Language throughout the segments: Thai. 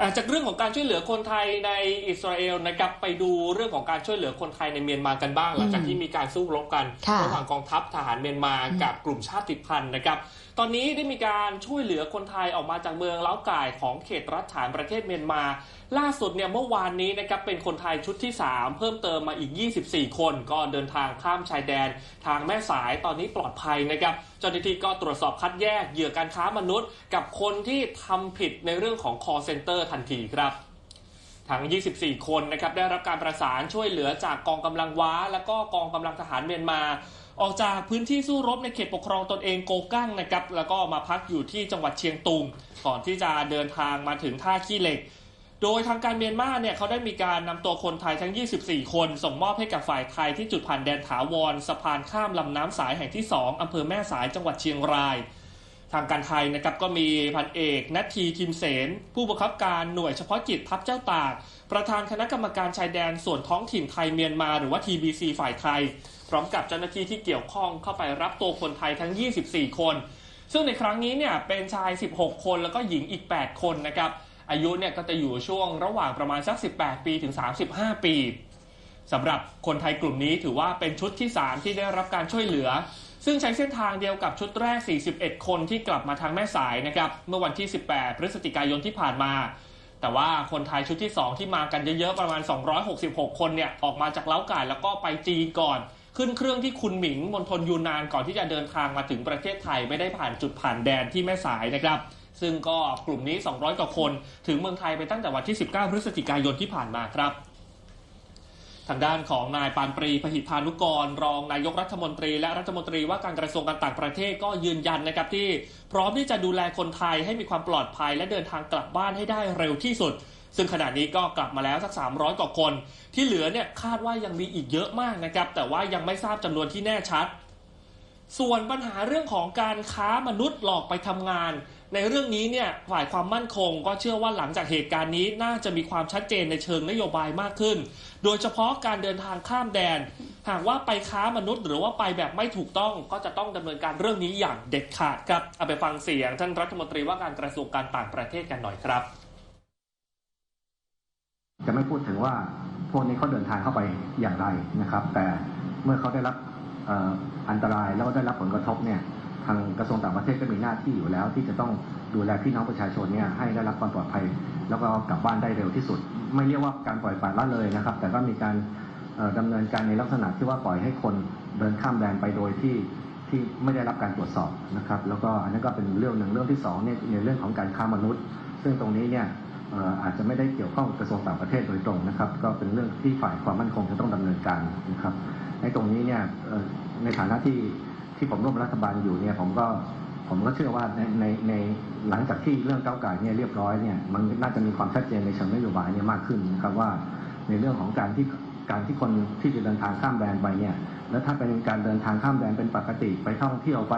อ่าจากเรื่องของการช่วยเหลือคนไทยในอิสราเอลนะครับไปดูเรื่องของการช่วยเหลือคนไทยในเมียนมากันบ้าง หลังจากที่มีการสู้รบกันค่ะระหว่างกองทัพทหารเมียนมากับกลุ่มชาติพันธุ์นะครับตอนนี้ได้มีการช่วยเหลือคนไทยออกมาจากเมืองเล้าก่ายของเขตรัฐฐานประเทศเมียนมา ล่าสุดเนี่ยเมื่อวานนี้นะครับเป็นคนไทยชุดที่ 3 เพิ่มเติมมาอีก 24 คน ก็เดินทางข้ามชายแดน ทางแม่สายตอนนี้ปลอดภัยนะครับเจ้าหน้าที่ก็ตรวจสอบคัดแยกเหยื่อการค้ามนุษย์ กับคนที่ทำผิดในเรื่องของ call center ทันทีครับ ทั้ง 24 คนนะครับได้รับการประสานช่วยเหลือจากกองกำลังว้า และก็กองกำลังทหารเมียนมา ออกจากพื้นที่สู้รบในเขตปกครองตนเองโกกั้งนะครับแล้วก็มาพักอยู่ที่จังหวัดเชียงตุงก่อนที่จะเดินทางมาถึงท่าขี้เหล็กโดยทางการเมียนมาเนี่ยเขาได้มีการนำตัวคนไทยทั้ง 24 คน ส่งมอบให้กับฝ่ายไทยที่จุดผ่านแดนถาวร สะพานข้ามลำน้ำสายแห่งที่ 2อำเภอแม่สายจังหวัดเชียงราย ทางการไทยนะครับก็มีพันเอกนัทีทิมเสน ผู้บังคับการหน่วยเฉพาะกิจทัพเจ้าตาก ประธานคณะกรรมการชายแดนส่วนท้องถิ่นไทยเมียนมาหรือว่า TBC ฝ่ายไทย พร้อมกับเจ้าหน้าที่ที่เกี่ยวข้องเข้าไปรับตัวคนไทยทั้ง 24 คน ซึ่งในครั้งนี้เนี่ยเป็นชาย 16 คนแล้วก็หญิงอีก 8 คนนะครับอายุเนี่ยก็จะอยู่ช่วงระหว่างประมาณสัก 18 ปีถึง 35 ปีสำหรับคนไทยกลุ่มนี้ถือว่าเป็นชุดที่ 3 ที่ได้รับการช่วยเหลือ ซึ่งใช้เส้นทางเดียวกับชุดแรก 41 คนที่กลับมาทางแม่สายนะครับ เมื่อวันที่ 18 พฤศจิกายนที่ผ่านมา แต่ว่าคนไทยชุดที่ 2 ที่มากันเยอะๆ ประมาณ 266 คนเนี่ย ออกมาจากเล้าก่แล้วก็ไปจีนก่อน ขึ้นเครื่องที่คุนหมิงมณฑลยูนานก่อนที่จะเดินทางมาถึงประเทศไทยไม่ได้ผ่านจุดผ่านแดนที่แม่สายนะครับซึ่งก็กลุ่มนี้ 200 กว่าคน ถึงเมืองไทยไปตั้งแต่วันที่ 19 พฤศจิกายนที่ผ่านมาครับ ทางด้านของนายปานปรีพหิทธานุกร รองนายกรัฐมนตรี และรัฐมนตรีว่าการกระทรวงการต่างประเทศก็ยืนยันนะครับที่พร้อมที่จะดูแลคนไทยให้มีความปลอดภัย และเดินทางกลับบ้านให้ได้เร็วที่สุด ซึ่งขณะนี้ก็กลับมาแล้วสัก 300 กว่าคน ที่เหลือเนี่ยคาดว่ายังมีอีกเยอะมากนะครับแต่ว่ายังไม่ทราบจำนวนที่แน่ชัด ส่วนปัญหาเรื่องของการค้ามนุษย์หลอกไปทำงาน ในเรื่องนี้เนี่ยฝ่ายความมั่นคงก็เชื่อว่าหลังจากเหตุการณ์นี้น่าจะมีความชัดเจนในเชิงนโยบายมากขึ้น โดยเฉพาะการเดินทางข้ามแดน หากว่าไปค้ามนุษย์ หรือว่าไปแบบไม่ถูกต้องก็จะต้องดำเนินการเรื่องนี้อย่างเด็ดขาดครับเอาไปฟังเสียงท่านรัฐมนตรีว่าการกระทรวงการต่างประเทศกันหน่อยครับ จะไม่พูดถึงว่าพวกนี้เขาเดินทางเข้าไปอย่างไรนะครับ แต่เมื่อเขาได้รับอันตรายแล้วก็ได้รับผลกระทบเนี่ย ทางกระทรวงต่างประเทศก็มีหน้าที่อยู่แล้ว ที่จะต้องดูแลพี่น้องประชาชนเนี่ยให้ได้รับความปลอดภัย แล้วก็กลับบ้านได้เร็วที่สุด ไม่เรียกว่าการปล่อยปละละเลยนะครับ แต่ก็มีการเอ่อดำเนินการในลักษณะที่ว่าปล่อยให้คนเดินข้ามแดนไปโดยที่ที่ไม่ได้รับการตรวจสอบนะครับ แล้วก็อันนี้ก็เป็นเรื่องหนึ่งเรื่องที่สองเนี่ยในเรื่องของการค้ามนุษย์ ซึ่งตรงนี้เนี่ยอาจจะไม่ได้เกี่ยวข้องกระทรวงต่างประเทศโดยตรงนะครับ ก็เป็นเรื่องที่ฝ่ายความมั่นคงจะต้องดำเนินการนะครับในตรงนี้เนี่ยในฐานะที่ ที่ผมร่วมรัฐบาลอยู่เนี่ยผมก็ผมก็เชื่อว่าในในในหลังจากที่เรื่องก้าวไก่เนี่ยเรียบร้อยเนี่ยมันน่าจะมีความชัดเจนในเชิงนโยบายเนี่ยมากขึ้นนะครับว่า ในเรื่องของการที่การที่คนที่จะเดินทางข้ามแดนไปเนี่ยแล้วถ้าเป็นการเดินทางข้ามแดนเป็นปกติไปท่องเที่ยวไป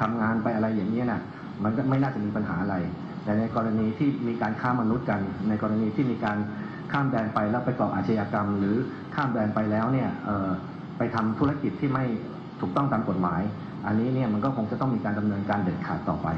ทำงานไปอะไรอย่างนี้น่ะมันก็ไม่น่าจะมีปัญหาอะไร แต่ในกรณีที่มีการค้ามนุษย์กัน ในกรณีที่มีการข้ามแดนไปแล้วไปก่ออาชญากรรม หรือข้ามแดนไปแล้วเนี่ยไปทำธุรกิจที่ไม่ ถูกต้องตามกฎหมายอันนี้เนี่ยมันก็คงจะต้องมีการดำเนินการเด็ดขาดต่อไป